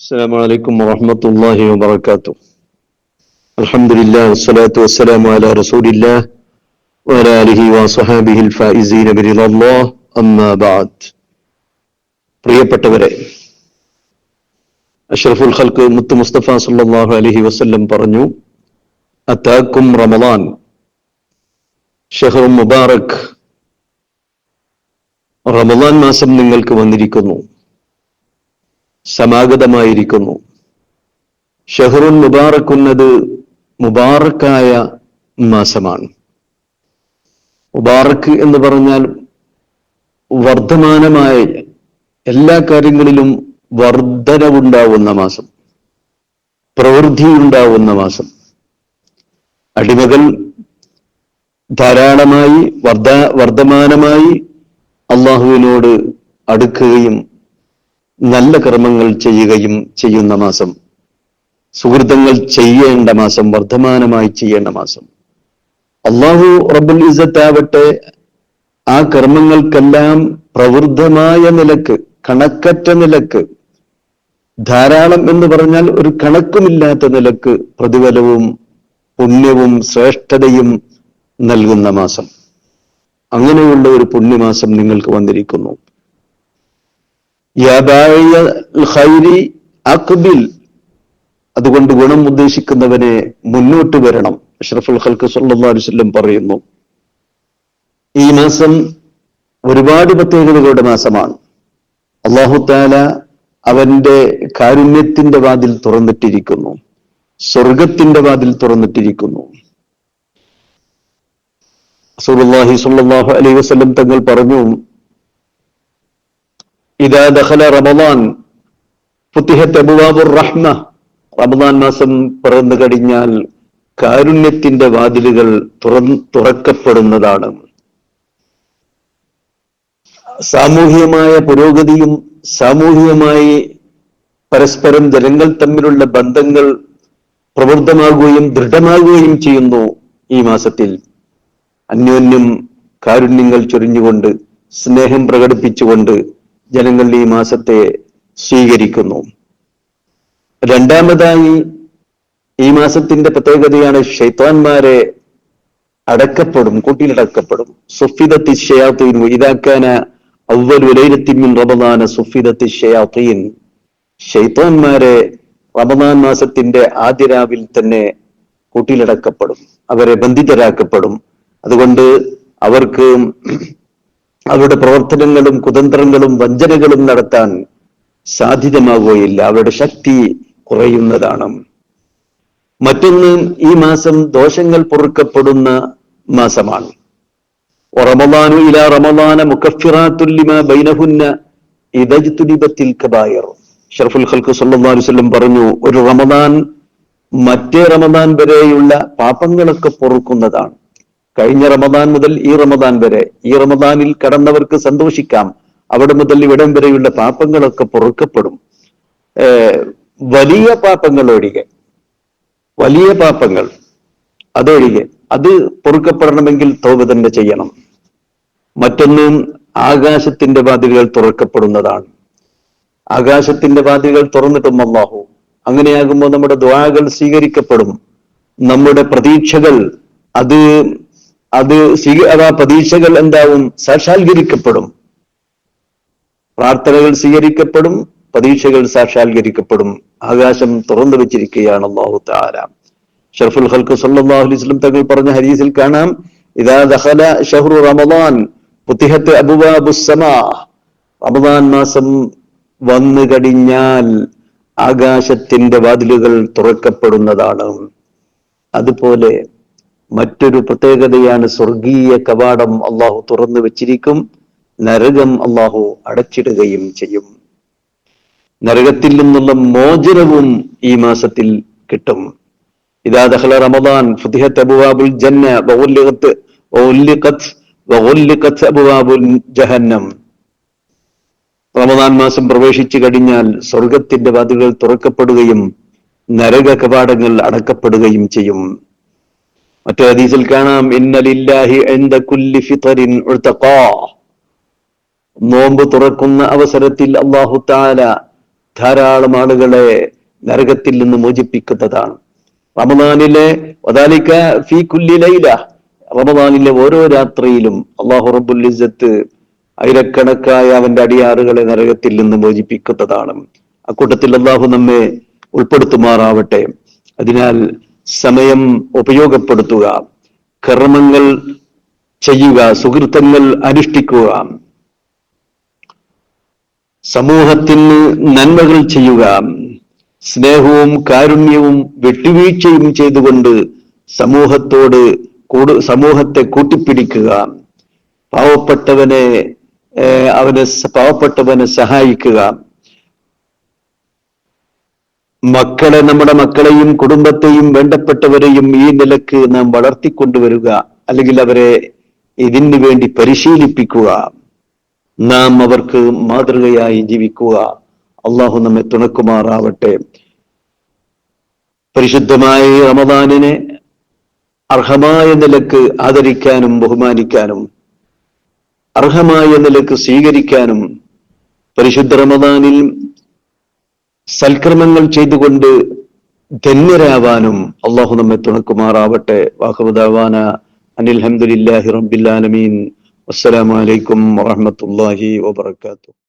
السلام عليكم ورحمة الله وبركاته الحمد لله والصلاة والسلام على رسول الله وعلى آله وصحابه الفائزين برضا الله أما بعد പ്രിയപ്പെട്ടവരെ അഷ്റഫുൽ ഖൽക്ക് മുത്ത് മുസ്തഫ സല്ലല്ലാഹു അലൈഹി വസല്ലം പറഞ്ഞു അതാക്കും റമദാൻ ഷഹർ മുബാറക് റമദാൻ മാസം നിങ്ങൾക്ക് വന്നിരിക്കുന്നു സമാഗതമായിരിക്കുന്നു. ഷഹറുൻ മുബാറക്കുന്നത് മുബാറക്കായ മാസമാണ്. മുബാറക്ക് എന്ന് പറഞ്ഞാൽ വർദ്ധമാനമായ എല്ലാ കാര്യങ്ങളിലും വർധനവുണ്ടാവുന്ന മാസം പ്രവൃത്തിയുണ്ടാവുന്ന മാസം. അടിമകൾ ധാരാളമായി വർദ്ധ വർദ്ധമാനമായി അള്ളാഹുവിനോട് അടുക്കുകയും നല്ല കർമ്മങ്ങൾ ചെയ്യുകയും ചെയ്യുന്ന മാസം സുഹൃത്തങ്ങൾ ചെയ്യേണ്ട മാസം വർദ്ധമാനമായി ചെയ്യേണ്ട മാസം. അള്ളാഹു റബ്ബുൽ ഇസത്താവട്ടെ ആ കർമ്മങ്ങൾക്കെല്ലാം പ്രവൃദ്ധമായ നിലയ്ക്ക് കണക്കറ്റ നിലയ്ക്ക് ധാരാളം എന്ന് പറഞ്ഞാൽ ഒരു കണക്കുമില്ലാത്ത നിലയ്ക്ക് പ്രതിഫലവും പുണ്യവും ശ്രേഷ്ഠതയും നൽകുന്ന മാസം. അങ്ങനെയുള്ള ഒരു പുണ്യമാസം നിങ്ങൾക്ക് വന്നിരിക്കുന്നു. അക്ബിൽ. അതുകൊണ്ട് ഗുണം ഉദ്ദേശിക്കുന്നവനെ മുന്നോട്ട് വരണം. അഷ്റഫുൽ ഖൽക്ക് വസല്ലം പറയുന്നു. ഈ മാസം ഒരുപാട് പ്രത്യേകതകളുടെ മാസമാണ്. അള്ളാഹു താല അവന്റെ കാരുണ്യത്തിന്റെ വാതിൽ തുറന്നിട്ടിരിക്കുന്നു. സ്വർഗത്തിന്റെ വാതിൽ തുറന്നിട്ടിരിക്കുന്നു. റസൂലുള്ളാഹി സ്വല്ലല്ലാഹു അലൈഹി വസ്ലം തങ്ങൾ പറഞ്ഞു ഇതാ ദഹല റമദാൻ ഫുത്തിഹത്ത് അബുവാബുർ റഹ്മ. റമദാൻ മാസം പിറന്നു കഴിഞ്ഞാൽ കാരുണ്യത്തിന്റെ വാതിലുകൾ തുറന്ന് തുറക്കപ്പെടുന്നതാണ്. സാമൂഹികമായ പുരോഗതിയും സാമൂഹികമായി പരസ്പരം ജനങ്ങൾ തമ്മിലുള്ള ബന്ധങ്ങൾ പ്രവൃദ്ധമാകുകയും ദൃഢമാകുകയും ചെയ്യുന്നു ഈ മാസത്തിൽ. അന്യോന്യം കാരുണ്യങ്ങൾ ചൊരിഞ്ഞുകൊണ്ട് സ്നേഹം പ്രകടിപ്പിച്ചുകൊണ്ട് ജനങ്ങൾ ഈ മാസത്തെ സ്വീകരിക്കുന്നു. രണ്ടാമതായി ഈ മാസത്തിന്റെ പ്രത്യേകതയാണ് ഷെയ്ത്താൻമാരെ അടക്കപ്പെടും കൂട്ടിലടക്കപ്പെടും. സുഫിദത്തി ഷയാത്തീൻ ഇതാക്കാന അവൽ റബദാന സുഫിദത്തി ഷയാത്തീൻ. ഷെയ്ത്താൻമാരെ റമദാൻ മാസത്തിന്റെ ആദ്യ രാവിൽ തന്നെ കൂട്ടിലടക്കപ്പെടും അവരെ ബന്ധിതരാക്കപ്പെടും. അതുകൊണ്ട് അവർക്ക് അവരുടെ പ്രവർത്തനങ്ങളും കുതന്ത്രങ്ങളും വഞ്ചനകളും നടത്താൻ സാധ്യതമാവുകയില്ല. അവരുടെ ശക്തി കുറയുന്നതാണ്. മറ്റൊന്ന് ഈ മാസം ദോഷങ്ങൾ പൊറുക്കപ്പെടുന്ന മാസമാണ്. റമദാനു ഇല റമദാന മുക്കഫിറാത്തുല്ലിമ ബൈനഹുന്ന ഇദജ്തുലിബത്തിൽ കബായർ. ഷർഫുൽ ഖൽക്ക് സല്ലല്ലാഹു വസല്ലം പറഞ്ഞു ഒരു റമദാൻ മറ്റേ റമദാൻ വരെയുള്ള പാപങ്ങളൊക്കെ പൊറുക്കുന്നതാണ്. കഴിഞ്ഞ റമദാൻ മുതൽ ഈ റമദാൻ വരെ ഈ റമദാനിൽ കടന്നവർക്ക് സന്തോഷിക്കാം. അവിടെ മുതൽ ഇവിടം വരെയുള്ള പാപങ്ങളൊക്കെ പൊറുക്കപ്പെടും. വലിയ പാപങ്ങൾ ഒഴികെ വലിയ പാപങ്ങൾ അതൊഴികെ അത് പൊറുക്കപ്പെടണമെങ്കിൽ തോപ തന്നെ ചെയ്യണം. മറ്റൊന്നും ആകാശത്തിന്റെ വാതിലുകൾ തുറക്കപ്പെടുന്നതാണ്. ആകാശത്തിന്റെ വാതിലുകൾ തുറന്നിട്ടും അള്ളാഹു അങ്ങനെയാകുമ്പോൾ നമ്മുടെ ദ്വാകൾ സ്വീകരിക്കപ്പെടും. നമ്മുടെ പ്രതീക്ഷകൾ അത് അത് അതാ പ്രതീക്ഷകൾ എന്താവും? സാക്ഷാത്കരിക്കപ്പെടും. പ്രാർത്ഥനകൾ സ്വീകരിക്കപ്പെടും പ്രതീക്ഷകൾ സാക്ഷാത്കരിക്കപ്പെടും. ആകാശം തുറന്നു വെച്ചിരിക്കുകയാണ് അള്ളാഹു താര ഷർഫുൽ ഹൽക്ക് സല്ലല്ലാഹു അലൈഹി വസല്ലം തങ്ങൾ പറഞ്ഞ ഹരീസിൽ കാണാം ഇതാ ദഹല ഷഹ്റു റമദാൻ പുത്തിഹത്ത് അബുബാബുസമാ റമദാൻ മാസം വന്നു കഴിഞ്ഞാൽ ആകാശത്തിന്റെ വാതിലുകൾ തുറക്കപ്പെടുന്നതാണ്. അതുപോലെ മറ്റൊരു പ്രത്യേകതയാണ് സ്വർഗീയ കവാടം അള്ളാഹു തുറന്നു വെച്ചിരിക്കും. നരകം അള്ളാഹു അടച്ചിടുകയും ചെയ്യും. നരകത്തിൽ നിന്നുള്ള മോചനവും ഈ മാസത്തിൽ കിട്ടും. ഇതാ ദഖല റമദാൻ ഫുദിഹത്ത് അബുവാബുൽ ജന്ന അബുവാബുൽ ജഹന്നം. റമദാൻ മാസം പ്രവേശിച്ചു കഴിഞ്ഞാൽ സ്വർഗത്തിന്റെ വാതിലുകൾ തുറക്കപ്പെടുകയും നരക കവാടങ്ങൾ അടക്കപ്പെടുകയും ചെയ്യും. മറ്റു ഹദീസിൽ കാണാം കുല്ലി നോമ്പ് തുറക്കുന്ന അവസരത്തിൽ അള്ളാഹു താല ധാരാളം ആളുകളെ നരകത്തിൽ നിന്ന് മോചിപ്പിക്കുന്നതാണ്. റമദാനിലെ ഫി കുല്ലി ലൈല റമദാനിലെ ഓരോ രാത്രിയിലും അള്ളാഹു റബ്ബുൽ ഇസ്സത്ത് ആയിരക്കണക്കായ അവന്റെ അടിയാറുകളെ നരകത്തിൽ നിന്ന് മോചിപ്പിക്കുന്നതാണ്. അക്കൂട്ടത്തിൽ അള്ളാഹു നമ്മെ ഉൾപ്പെടുത്തുമാറാവട്ടെ. അതിനാൽ സമയം ഉപയോഗപ്പെടുത്തുക. കർമ്മങ്ങൾ ചെയ്യുക സുഹൃത്തങ്ങൾ അനുഷ്ഠിക്കുക. സമൂഹത്തിന് നന്മകൾ ചെയ്യുക. സ്നേഹവും കാരുണ്യവും വിട്ടുവീഴ്ചയും ചെയ്തുകൊണ്ട് സമൂഹത്തോട് കൂടു സമൂഹത്തെ കൂട്ടിപ്പിടിക്കുക. പാവപ്പെട്ടവനെ അവനെ പാവപ്പെട്ടവനെ സഹായിക്കുക. മക്കളെ നമ്മുടെ മക്കളെയും കുടുംബത്തെയും വേണ്ടപ്പെട്ടവരെയും ഈ നിലയ്ക്ക് നാം വളർത്തിക്കൊണ്ടുവരിക അല്ലെങ്കിൽ അവരെ ഇതിനു വേണ്ടി പരിശീലിപ്പിക്കുക. നാം അവർക്ക് മാതൃകയായി ജീവിക്കുക. അള്ളാഹു നമ്മെ തുണക്കുമാറാവട്ടെ. പരിശുദ്ധമായ റമദാനിനെ അർഹമായ നിലയ്ക്ക് ആദരിക്കാനും ബഹുമാനിക്കാനും അർഹമായ നിലയ്ക്ക് സ്വീകരിക്കാനും പരിശുദ്ധ റമദാനിൽ സൽക്കർമ്മങ്ങൾ ചെയ്തുകൊണ്ട് ധന്യരാവാനും അള്ളാഹു നമ്മെ തുണക്കുമാറാവട്ടെ. വാഹുദാവാന അനിൽ റബ്ബിൽ ആലമീൻ. അസ്സലാമു അലൈക്കും വറഹ്മത്തുള്ളാഹി വബറകാതുഹു.